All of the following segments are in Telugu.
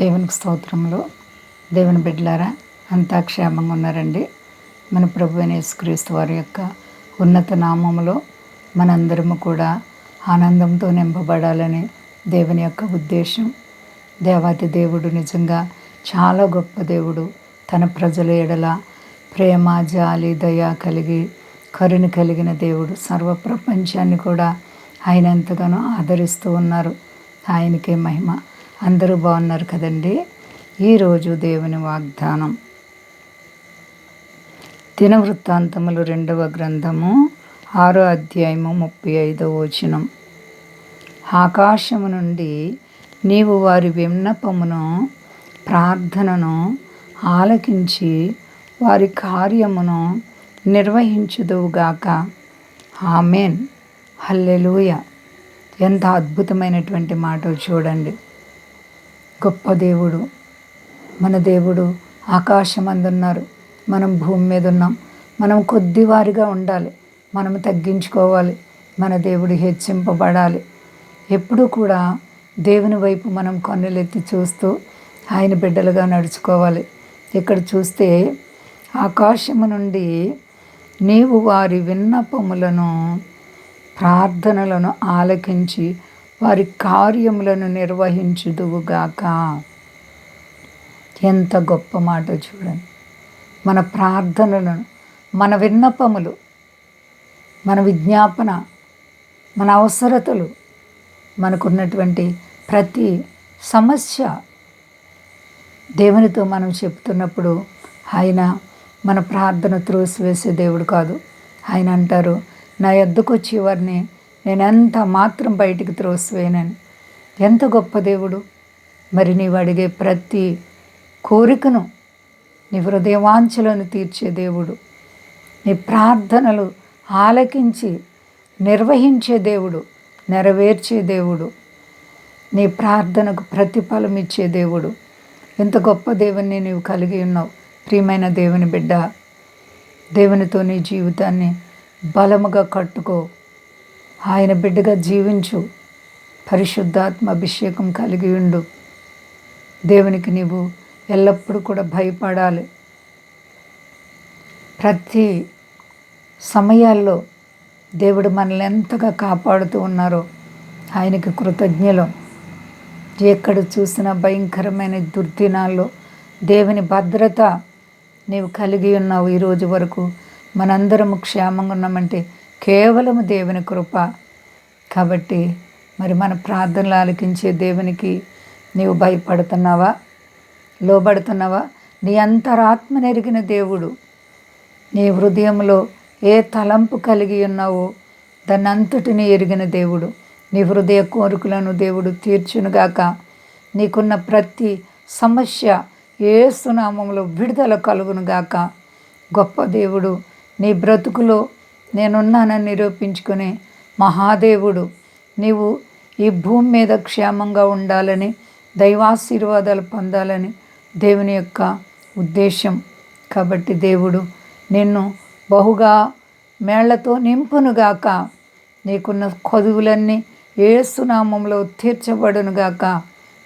దేవునికి స్తోత్రంలో దేవుని బిడ్డలారా అంతా క్షేమంగా ఉన్నారండి. మన ప్రభు యేసుక్రీస్తు వారి యొక్క ఉన్నత నామములో మనందరము కూడా ఆనందంతో నింపబడాలని దేవుని యొక్క ఉద్దేశం. దేవాతి దేవుడు నిజంగా చాలా గొప్ప దేవుడు. తన ప్రజల ఎడల ప్రేమ జాలి దయ కలిగి కరుణ కలిగిన దేవుడు. సర్వ ప్రపంచాన్ని కూడా ఆయన ఎంతగానో ఆదరిస్తూ ఉన్నారు. ఆయనకే మహిమ. అందరూ బాగున్నారు కదండి. ఈరోజు దేవుని వాగ్దానం. దినవృత్తాంతములు రెండవ గ్రంథము ఆరో అధ్యాయము ముప్పై ఐదవ వచనం. ఆకాశము నుండి నీవు వారి విన్నపమును ప్రార్థనను ఆలకించి వారి కార్యమును నిర్వహించుదువుగాక. ఆమెన్. హల్లెలూయ. ఎంత అద్భుతమైనటువంటి మాట చూడండి. గొప్ప దేవుడు. మన దేవుడు ఆకాశమందున్నారు. మనం భూమి మీద ఉన్నాం మనం కొద్దివారిగా ఉండాలి. మనం తగ్గించుకోవాలి. మన దేవుడు హెచ్చింపబడాలి. ఎప్పుడూ కూడా దేవుని వైపు మనం కన్నులెత్తి చూస్తూ ఆయన బిడ్డలుగా నడుచుకోవాలి. ఇక్కడ చూస్తే ఆకాశము నుండి నీవు వారి విన్నపములను ప్రార్థనలను ఆలకించి వారి కార్యములను నిర్వహించుదువుగాక. ఎంత గొప్ప మాట చూడండి. మన ప్రార్థనలను మన విన్నపములు మన విజ్ఞాపన మన అవసరతలు మనకున్నటువంటి ప్రతి సమస్య దేవునితో మనం చెప్తున్నప్పుడు ఆయన మన ప్రార్థన త్రోసివేసే దేవుడు కాదు. ఆయన అంటారు నా ఎద్దుకొచ్చి వారిని నేను ఎంత మాత్రం బయటికి త్రోసివేయనని ఎంత గొప్ప దేవుడు. మరి నీవు అడిగే ప్రతి కోరికను నీ హృదయవాంఛలను తీర్చే దేవుడు. నీ ప్రార్థనలు ఆలకించి నిర్వహించే దేవుడు నెరవేర్చే దేవుడు. నీ ప్రార్థనకు ప్రతిఫలం ఇచ్చే దేవుడు. ఎంత గొప్ప దేవుణ్ణి నీవు కలిగి ఉన్నావు ప్రియమైన దేవుని బిడ్డ. దేవునితో నీ జీవితాన్ని బలముగా కట్టుకో. ఆయన బిడ్డగా జీవించు. పరిశుద్ధాత్మ అభిషేకం కలిగి ఉండు. దేవునికి నీవు ఎల్లప్పుడూ కూడా భయపడాలి. ప్రతి సమయాల్లో దేవుడు మనల్ని ఎంతగా కాపాడుతూ ఉన్నారో ఆయనకి కృతజ్ఞలు. ఎక్కడ చూసినా భయంకరమైన దుర్దినాల్లో దేవుని భద్రత నీవు కలిగి ఉన్నావు ఈరోజు వరకు. మనందరము క్షేమంగా ఉన్నామంటే కేవలం దేవుని కృప. కాబట్టి మరి మన ప్రార్థనలు ఆలకించే దేవునికి నీవు భయపడుతున్నావా? లోబడుతున్నావా? నీ అంతరాత్మ నెరిగిన దేవుడు. నీ హృదయంలో ఏ తలంపు కలిగి ఉన్నావో దాన్ని అంతటిని ఎరిగిన దేవుడు. నీ హృదయ కోరికలను దేవుడు తీర్చునుగాక. నీకున్న ప్రతి సమస్య ఏ సునామంలో విడుదల కలుగునుగాక. గొప్ప దేవుడు నీ బ్రతుకులో నేనున్నానని నిరూపించుకునే మహాదేవుడు. నీవు ఈ భూమి మీద క్షేమంగా ఉండాలని దైవాశీర్వాదాలు పొందాలని దేవుని యొక్క ఉద్దేశం. కాబట్టి దేవుడు నిన్ను బహుగా మేళ్ళతో నింపునుగాక. నీకున్న కొదువులన్నీ ఏసునామంలో తీర్చబడునుగాక.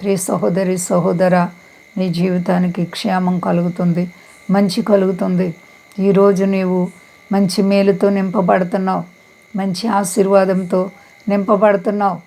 ప్రియ సహోదరి సహోదర నీ జీవితానికి క్షేమం కలుగుతుంది మంచి కలుగుతుంది. ఈరోజు నీవు మంచి మేలుతో నింపబడుతున్నావు. మంచి ఆశీర్వాదంతో నింపబడుతున్నావు.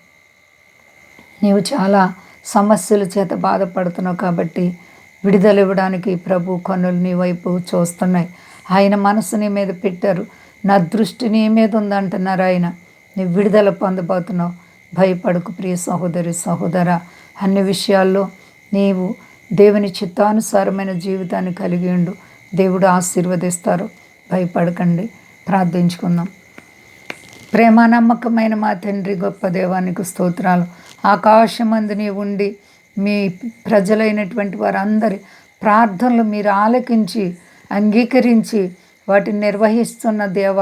నీవు చాలా సమస్యల చేత బాధపడుతున్నావు కాబట్టి విడుదల ఇవ్వడానికి ప్రభు కన్నులు నీ వైపు చూస్తున్నాయి. ఆయన మనసు నీ మీద పెట్టారు. నా దృష్టి నీ మీద ఉందంటున్నారు ఆయన. నీ విడుదల పొందబోతున్నావు. భయపడకు ప్రియ సహోదరి సహోదర. అన్ని విషయాల్లో నీవు దేవుని చిత్తానుసారమైన జీవితాన్ని కలిగి ఉండు. దేవుడు ఆశీర్వదిస్తారు. భయపడకండి. ప్రార్థించుకుందాం. ప్రేమ నమ్మకమైన మా తండ్రి గొప్ప దేవానికి స్తోత్రాలు. ఆకాశమందుని ఉండి మీ ప్రజలైనటువంటి వారందరి ప్రార్థనలు మీరు ఆలకించి అంగీకరించి వాటిని నిర్వహిస్తున్న దేవ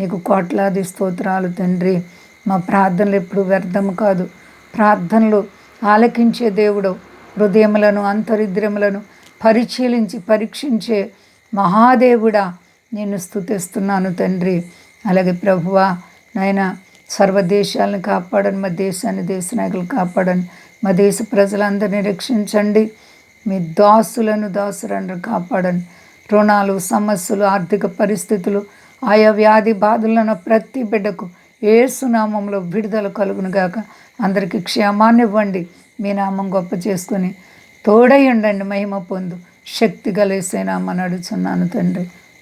నీకు కోట్లాది స్తోత్రాలు తండ్రి. మా ప్రార్థనలు ఎప్పుడు వ్యర్థం కాదు. ప్రార్థనలు ఆలకించే దేవుడు హృదయములను అంతరిద్రములను పరిశీలించి పరీక్షించే మహాదేవుడా. నేను స్థుతిస్తున్నాను తండ్రి. అలాగే ప్రభువా నాయన సర్వదేశాలను కాపాడను మా దేశాన్ని దేశ నాయకులు కాపాడను మా దేశ ప్రజలందరినీ రక్షించండి. మీ దాసులను దాసులను కాపాడండి రుణాలు సమస్యలు ఆర్థిక పరిస్థితులు ఆయా వ్యాధి బాధలను ప్రతి బిడ్డకు ఏ సునామంలో విడుదల కలుగును గాక. అందరికీ క్షేమాన్ని ఇవ్వండి. మీ నామం గొప్ప చేసుకుని తోడై ఉండండి మహిమ పొందు శక్తి కలిసేనామని అడుగుతున్నాను తండ్రి.